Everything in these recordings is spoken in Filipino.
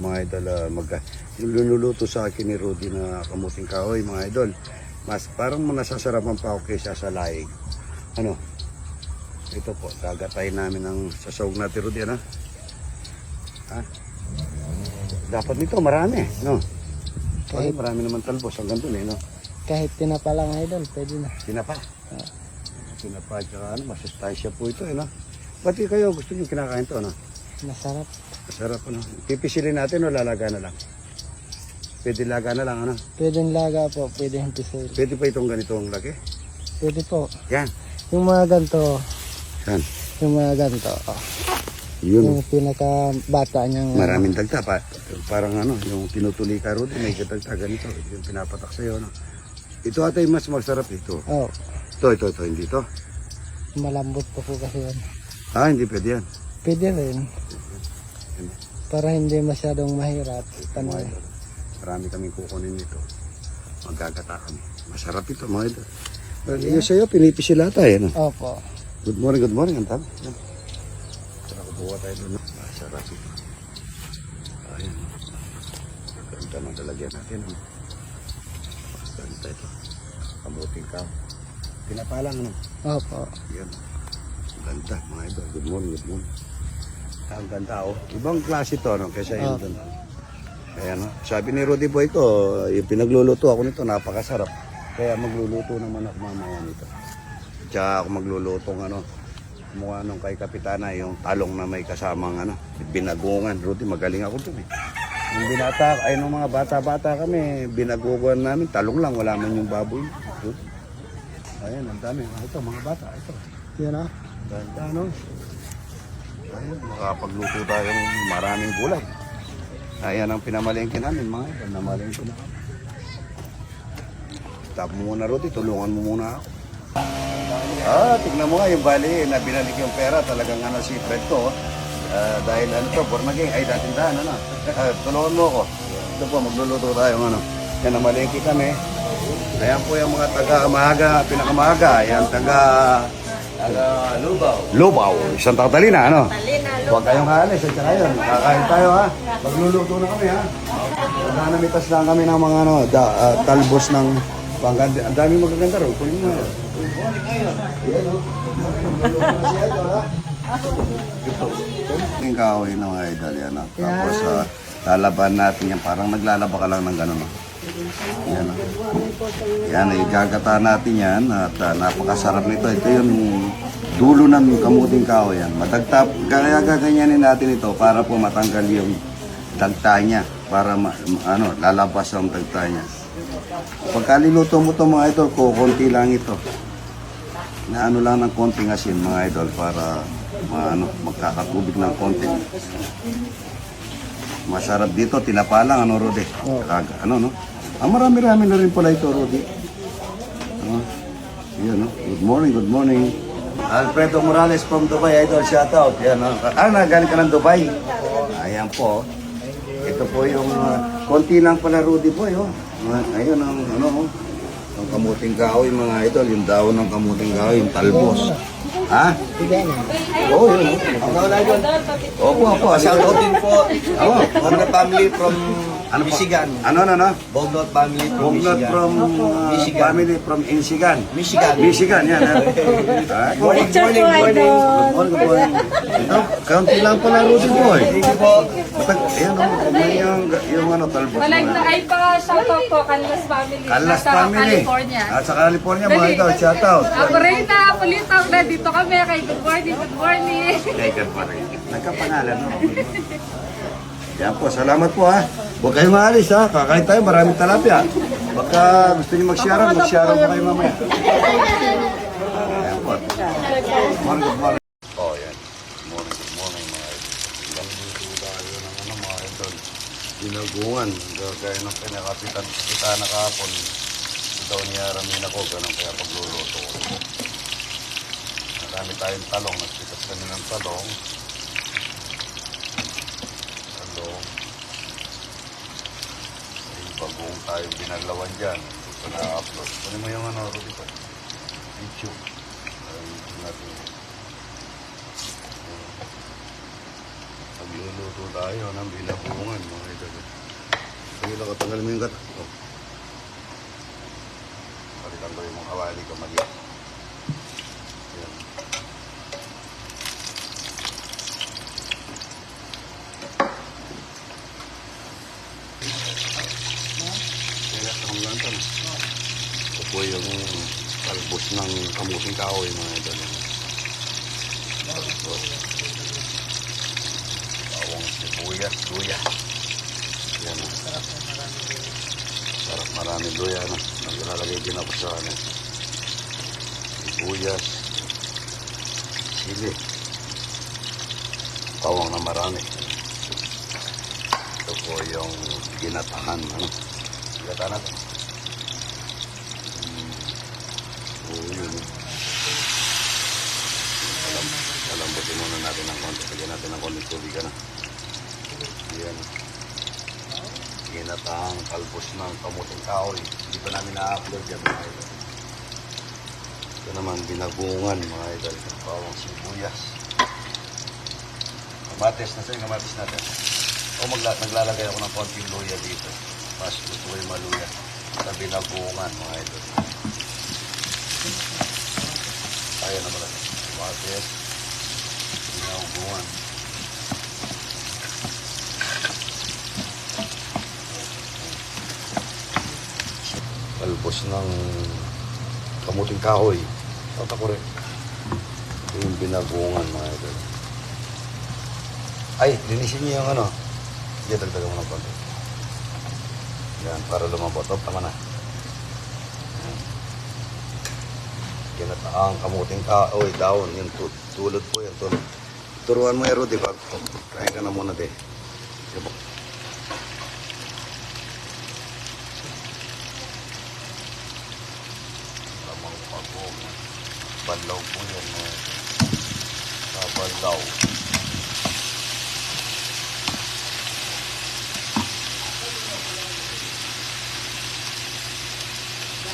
mga idol, ah, magka, lululuto sa akin ni Rudy na kamuting kahoy, mga idol. Mas parang nasasarapan pa ako kaysa sa laing. Ano? Ito po, gagatayin namin ng sasawag natin, Rudy, ano? Ha? Dapat nito, marami, no? Kahit Kahit- marami naman talbos hanggang dun, eh, no? Kahit tinapa lang idol, pwede na. Tinapa. Tinapa, tsaka ano, masustansya po ito, eh, no? Pati kayo, gusto niyo kinakain to, no? Masarap. Masarap, ano? Pipisilin natin o lalaga na lang? Pwede laga na lang, ano? Pwede laga po, pwede pisil. Pwede pa itong ganitong laki? Pwede po. Yan. Yung mga ganito, Yan. yung mga ganito, oh, Yun. yung pinaka bata niyang Maraming dagta pa. Parang ano, yung tinutuloy ka ron, may dagta ganito. Yung pinapatak sa'yo, no? Ito ata yung mas masarap ito. Oh, Ito, ito, ito, hindi ito. malambot po po kasi yan. Ah, hindi pwede yan. Pwede rin. Para hindi masyadong mahirap. Ano, Mga idol. Marami kaming kukunin nito. Magagata kami. Masarap ito, mga idol. Pero yung sa'yo, pinipisil ata, eh, no? Opo. Good morning, good morning, ang tabi. Yan. Tara, kubuha tayo doon. Masarap ito. Ayan. Ganda ng lalagyan natin. no? Ganda ito. Kamuting ka. Pinapalang, ano? Opo. Yan. Ang Ganda, mga idol. Good morning, good morning. Ang ganda, oh. Ibang klase to, no? Kaysa yun Ah. doon. Kaya, no? Sabi ni Rudy Boy ko, yung pinagluluto ako nito, napakasarap. Kaya magluluto naman ako mamaya nito. Tsaka ako magluluto ng ano, mukha nung kay Kapitana, yung talong na may kasamang ano, binagungan. Rudy, magaling ako dun eh. Yung binata, ay nung mga bata-bata kami, binagugan namin, talong lang, wala man yung baboy. Rudy. Ayan, ang dami. Ah, Ito, mga bata, ito. Yun ah. Ganda, no? Ayun, makapagluto tayo ng maraming gulay. Ayan ang pinamalengke namin, mga idol. Namalengke na. Stop mo muna, Rudy. Tulungan mo muna ako. Ah, tignan mo nga yung bali na binalik yung pera. Talagang ano si Fred ko. Ah, dahil ano to, Bornaging, ay dating daan, ano. Ah, tulungan mo ako. Ito po, magluluto tayo, ano. Yan, namalengke kami. Ayan po yung mga taga-amaga, pinakamaga. Ayan, taga... Taga Lubaw. Lubaw. Isang Catalina, ano? Huwag kayong kaalis, at saka yun. Kakain tayo, ha? Magluluto na kami, ha? Nanamitas lang kami ng mga, ano, da, ah, talbos ng pangganda. Ang daming magaganda ro. Kunin mo. yan. Yan, oh. Magluluto na siya, ito, ha? Ito. Yung kahoy ng mga idol, yan, ha? Tapos, ah, lalaban natin yan. Parang naglalaba ka lang ng gano'n, ha? Yan? Yan, igagata natin yan at ah, napakasarap nito. Ito yung dulo ng kamuting kahoy yan. Madagta, kaya gaganyanin natin ito para po matanggal yung dagta niya. Para ma, ma- ano, lalabas ang dagta niya. Pagka niluto mo ito mga idol, kukunti lang ito. Na ano lang ng konting asin mga idol para ma, ano, magkakatubig ng konti. Masarap dito, tinapalang ano Rudy? Kaga, ano no? Ah, marami-rami na rin pala ito Rudy. Ah, yan no? Good morning, good morning. Alfredo Morales from Dubai, idol, shout out. Yan, no? Ah, nagaling ka ng Dubai. Ayan po. Ito po yung ah, konti lang pala Rudy po, yun. Ayun ang ano, oh. ang kamuting kahoy mga idol, yung daon ng kamuting kahoy, yung talbos. Ha? Oo, oh, yun. oh. Opo, opo. Shout out din po Oo. from the family from Ano po? Michigan. Ano, ano, ano? Bognot family from Bugnot Michigan. from uh, Michigan. family from Insigan. Michigan. Michigan, yan. ha? Ah, good morning, Picture morning, po, morning. idol. Good morning, good morning. Ito, kaunti lang pala Rudy boy. Thank you po. Matag, ayan o, may yung, yung ano, talbos. Mga- na ay pa shoutout po Canlas family. Kalas Nasa family. California. At sa California, mga ito, shout out. Ako rin na pulitaw na dito kami kay good morning, good morning. Nagkapangalan, no? Yan po, salamat po ha. Huwag kayong maalis ha. Kakain tayo, maraming talapia. Baka gusto niyo mag-share, mag-share po kayo mamaya. Ayan po. Good morning, good morning. Oh, yan. Good morning, good morning mga idol. Tayo ng ano mga idol. Ginagungan. Gaya ng pinakapitan kita na kahapon. Ito ni Aramin ako, ganun kaya pagluluto ko. Marami tayong talong. Nagpitas kami ng. Talong. May bagong tayong binalawan dyan. Ito na-upload. Kunin mo yung ano, Rudy ko. YouTube. Ay, YouTube natin. Nagluluto tayo ng binagungan. Mga O, tanggalin mo yung gata. O. Palitan ko yung mga kawali ko mali. Yan. Kaya sa mga lantan. Ito po yung talbos ng kamuting kahoy mga idol. Talbos. Bawang sibuyas, luya. Yan. ah. Sarap marami luya na. Ang ilalagay din ako sa ano. Sibuyas. Sili. Bawang na marami. Ito po yung ginatahan. Ano? Ginatahan natin. Alambutin muna natin ng konti. Lagyan natin ng konti tubig. Ano? Yan. Ginatang kalbos ng kamuting kahoy. Hindi pa namin na-upload yan mga idol. Ito naman binagungan mga idol. Bawang sibuyas. Kamatis na sa'yo, kamatis natin. O magla naglalagay ako ng konting luya dito. Mas gusto ko yung maluya. Sa binagungan mga idol. Ayan na pala. Kamatis. Binagungan. Talbos ng kamuting kahoy. Tata ko rin. Ito yung binagungan mga idol. Ay, linisin niyo yung ano. Sige, dagdagan mo ng konti. Yan, para lumabot. Oh, tama na. Yan. Kinataang kamuting kahoy, daon. Tu- tulad po yan, tulad. Turuan mo, Ero, di ba? Kain ka na muna. Sige po. Lamang pagong. Banlaw po yan, mga. Kabanlaw.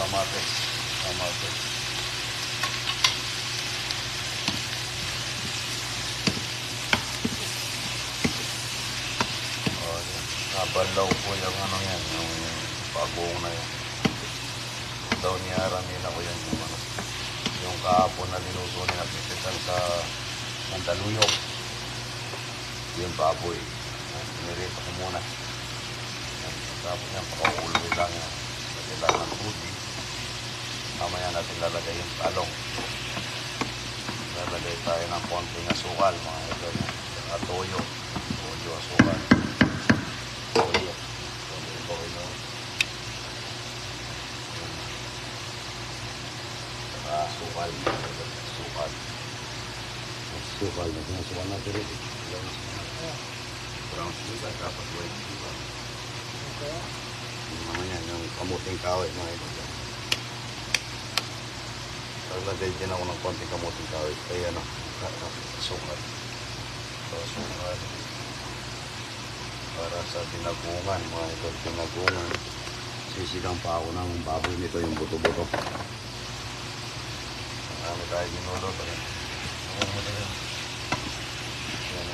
Kamatis. Kamatis. Oh, yan. Kabanlaw po yung ano yan, yung pagong na yan. Daw niya nila ko yan yung ano. Yung kahapon na niluto niya pipitan sa Mandaluyong. Yung baboy. Nirito ko muna. Tapos yan, pakauloy lang yan. Kailangan ng tubig. Mamaya natin lalagay yung talong. Lalagay tayo ng konting asukal, mga idol. At toyo. Toyo, asukal. Idol. Asukal. Asukal na sinasukan natin rin. Brown sugar, dapat white sugar. Yung mga yan, yung kamuting kahoy, mga idol. Naglagay din ako ng konting kamuting kahoy. Kaya ano, sukat. So, sukat. Para sa dinagungan, mga idol, dinagungan. Sisigang pa ako ng baboy nito, yung buto-buto. Marami tayo rin. Tayo? Yan.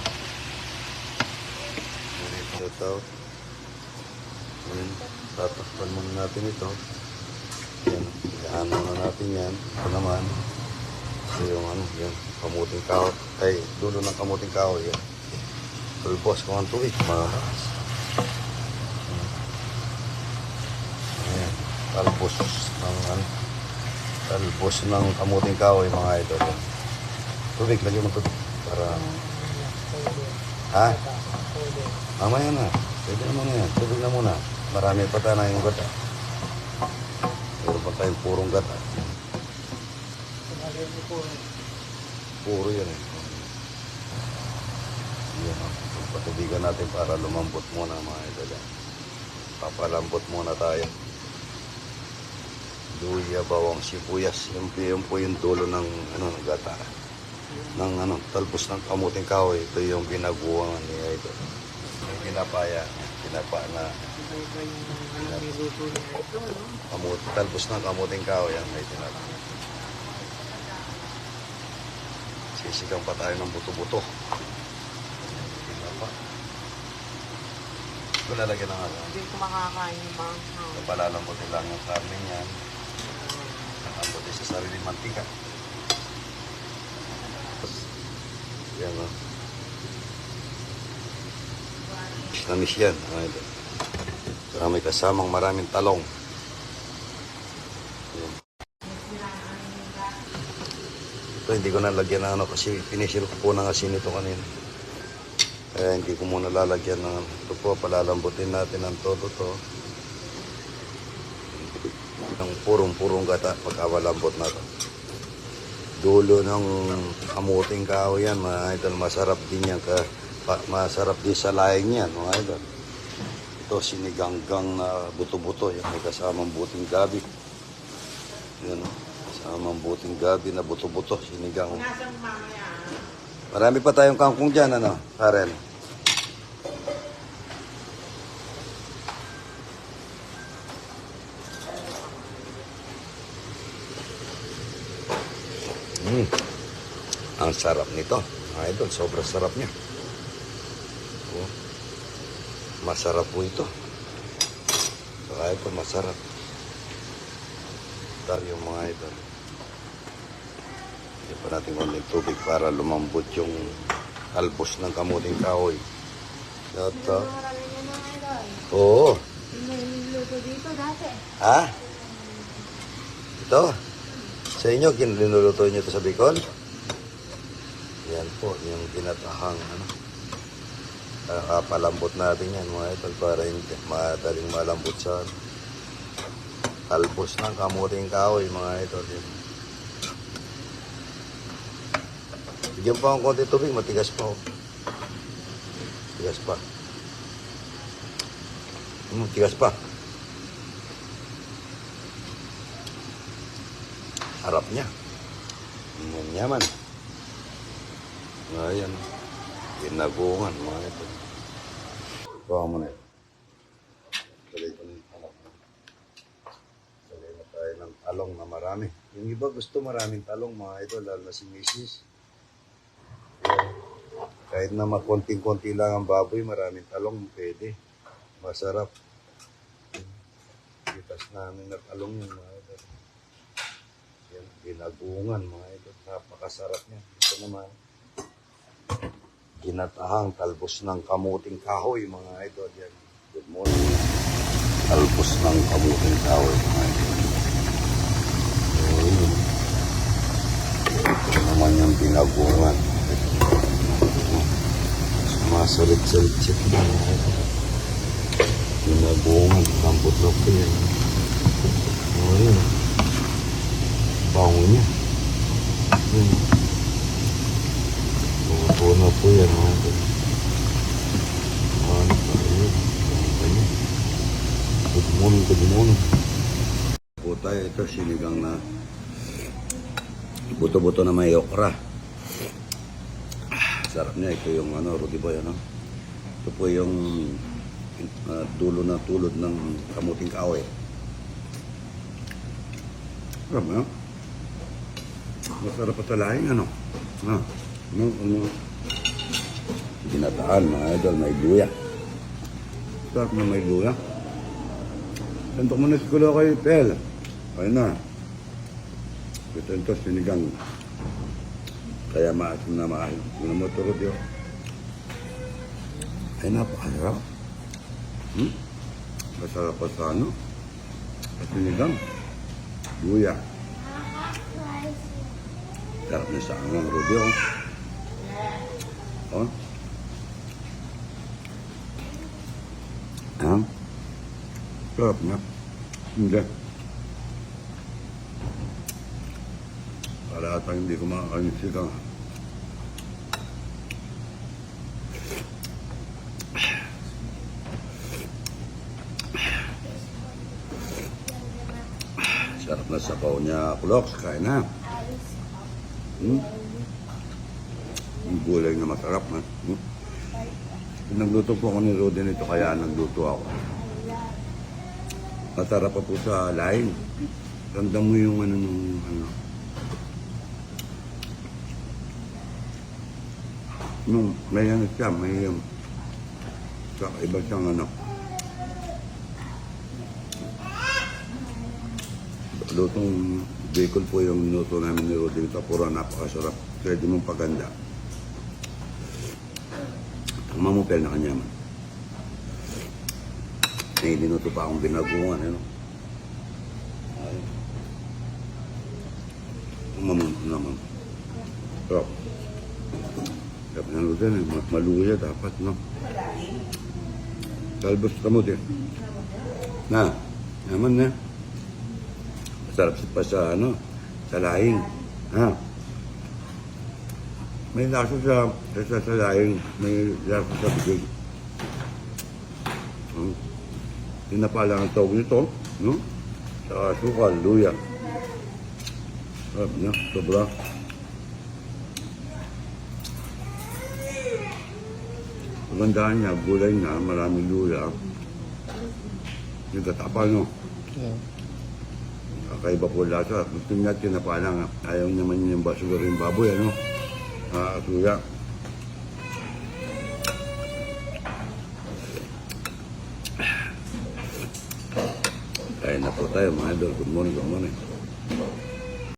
Dito. Ito. Tatakpan muna natin ito. Yan, ano na natin yan. Ito naman. Ito yung ano, yan, kamuting kahoy. Ay, dulo ng kamuting kahoy. Yan. Tulbos ko ang tuwid, mga. Ayan, talbos ng ano, talbos ng kamuting kahoy, mga idol. Tubig, lagyan mo tubig. Para, ha? Mamaya na. Pwede naman yan. Tubig na muna. Marami pa tayo na yung gata. Meron pa tayong purong gata. Puro yan eh. Yan o. Patubigan natin para lumambot muna mga idol. yan. Papalambot muna tayo. Luya, bawang sibuyas. Yung, yung po yung dulo ng ano, gata. Ng ano, talpos ng kamuting kahoy. Ito yung binaguan ni idol. Yung pinapaya. Pinapa na kamut, talpos ng kamuting kahoy. Yan, may tinapa. Sisigang pa tayo ng buto-buto. Pinapa. Ko lalagyan ng ano. Hindi ko makakain yung bang. Palalambutin lang yung karne niyan. Lambutin sa sarili mantika. Yan o. Tamis yan. mga. Saka may kasamang maraming talong. Yan. Ito hindi ko nalagyan ng ano kasi pinisil ko po ng asin ito kanina. Kaya hindi ko muna lalagyan ng. Ito po, palalambutin natin ang todo to. Ang purong-purong gata pagkawalambot na to. Dulo ng kamuting kahoy yan, mga idol. Masarap din yan. Ka, masarap din sa laing yan, mga idol. Ito, siniganggang na buto-buto. Yan, may kasamang buting gabi. Yan, oh. kasamang buting gabi na buto-buto. Sinigang. oh. Marami pa tayong kangkong dyan, ano, Karen? Mm. Ang sarap nito. Mga idol, sobrang sarap niya. Oh. Masarap po ito. Saka ito, masarap. Tayo mga idol. Hindi pa natin konting tubig para lumambot yung albos ng kamuting kahoy. Ito. Oo. Niluluto dito dati. Ha? Ito? Sa inyo, kiniluluto nyo ito sa Bicol? Yan po, yung tinatahang ano. Nakapalambot natin yan mga ito para hindi madaling malambot sa talbos ng kamuting kahoy mga ito. Bigyan pa akong konti tubig, matigas pa oh. Tigas pa. Hmm, tigas pa. Harap niya. Yan yaman. Ayan. Ginagungan mga ito. Bawa mo na ito. Salay ko tayo ng talong na marami. Yung iba gusto maraming talong mga ito, lalo na si Mrs. Kahit na makonting-konti lang ang baboy, maraming talong, pwede. Masarap. Kitas namin na talong yun mga ito. Yan, ginagungan mga ito. Napakasarap niya. Ito naman, ginatahang talbos ng kamuting kahoy mga idol. Yan. Good morning. Talbos ng kamuting kahoy mga idol. So, yun. Ito naman yung ginagungan. Sumasalit-salit siya mga idol. Ginagungan. Lambot-lambot yan. Oh, yun. Bango niya. Yun. Buto na po yan mga idol. Ano pa yun? Good morning, good morning. Po tayo, ito sinigang na buto-buto na may okra. Sarap niya. Ito yung ano, Rudy Boy, ano? Ito po yung ah, dulo na tulod ng kamuting kahoy. Sarap, ano? Masarap pa sa lahing, ano? Ah, ano, ano? Ginataan, mga idol, may luya. Sarap na may luya. Tantok mo na si Kulo kay Pel. Ayun na. Ito ito, sinigang. Kaya maasim na maasim. Yung mo turot yun. Ay, napakasarap. Hmm? Masarap pa sa ano? Sa sinigang. Luya. Sarap na sa angang rodeo. Oh. Ah. Sarap na. Hindi. Para atang hindi ko makakain sigang. Sarap na sabaw niya, kulok. Kain na. Hmm? Yung gulay na masarap. Ha? Hmm? Nagluto po ako ni Rodin ito kaya nagluto ako. Masarap pa po sa laing. Ramdam mo yung ano ano. Nung may ano siya, may um, iba siyang ano. Lutong Bicol po yung minuto namin ni Rodrigo Tapura. Napakasarap. Pwede mong paganda. Ang mamupel na kanya man. May minuto pa akong binagungan. Ano? Eh, Ay. Mamamam naman. Pero, sabi ng Rodin, eh, ma- maluya dapat, no? Talbos kamot eh. Na, naman na. Masarap pa sa ano, sa lahing. Ha? May laso sa, sa, sa lahing, may laso sa bigay. Hmm. Tinapala ang tawag nito, no? Sa sukal, luya. Sarap niya, sobra. Magandaan niya, gulay na, maraming luya. Yung katapa, no? Yeah. Kakaiba po lasa. Gusto niya tinapala nga. Ayaw naman yung basura yung baboy, ano? Ah, suya. Kaya na po tayo, mga idol. Good morning, good morning.